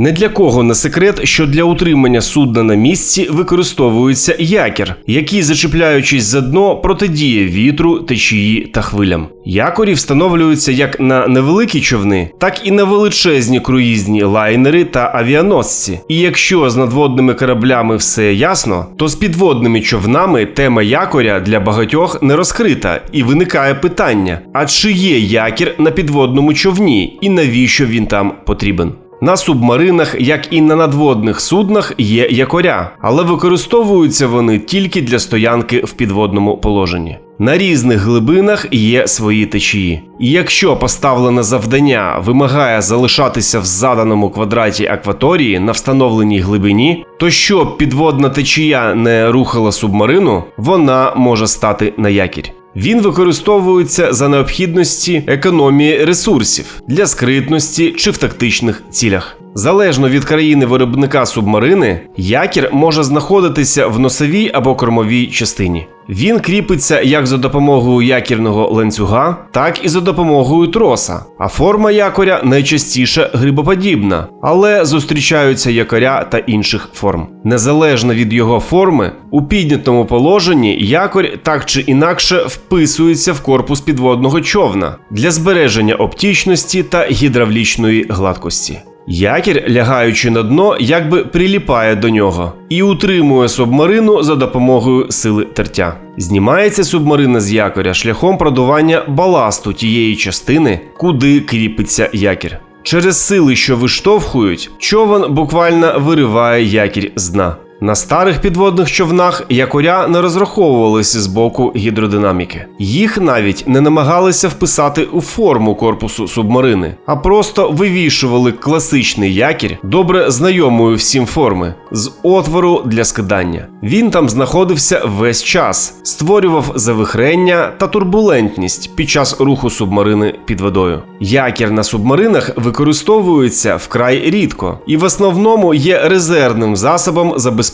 Не для кого не секрет, що для утримання судна на місці використовується якір, який, зачіпляючись за дно, протидіє вітру, течії та хвилям. Якорі встановлюються як на невеликі човни, так і на величезні круїзні лайнери та авіаносці. І якщо з надводними кораблями все ясно, то з підводними човнами тема якоря для багатьох не розкрита, і виникає питання: а чи є якір на підводному човні, і навіщо він там потрібен? На субмаринах, як і на надводних суднах, є якоря, але використовуються вони тільки для стоянки в підводному положенні. На різних глибинах є свої течії. І якщо поставлене завдання вимагає залишатися в заданому квадраті акваторії на встановленій глибині, то щоб підводна течія не рухала субмарину, вона може стати на якір. Він використовується за необхідності економії ресурсів для скритності чи в тактичних цілях. Залежно від країни виробника субмарини, якір може знаходитися в носовій або кормовій частині. Він кріпиться як за допомогою якірного ланцюга, так і за допомогою троса. А форма якоря найчастіше грибоподібна, але зустрічаються якоря та інших форм. Незалежно від його форми, у піднятому положенні якорь так чи інакше вписується в корпус підводного човна для збереження оптічності та гідравлічної гладкості. Якір, лягаючи на дно, якби приліпає до нього і утримує субмарину за допомогою сили тертя. Знімається субмарина з якоря шляхом продування баласту тієї частини, куди кріпиться якір. Через сили, що виштовхують, човен буквально вириває якір з дна. На старих підводних човнах якоря не розраховувалися з боку гідродинаміки. Їх навіть не намагалися вписати у форму корпусу субмарини, а просто вивішували класичний якір, добре знайомою всім форми, з отвору для скидання. Він там знаходився весь час, створював завихрення та турбулентність під час руху субмарини під водою. Якір на субмаринах використовується вкрай рідко і в основному є резервним засобом забезпечення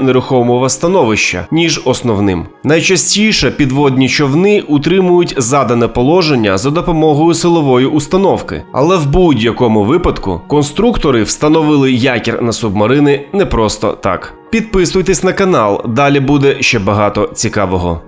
нерухомого становища, ніж основним. Найчастіше підводні човни утримують задане положення за допомогою силової установки, але в будь-якому випадку конструктори встановили якір на субмарини не просто так. Підписуйтесь на канал, далі буде ще багато цікавого.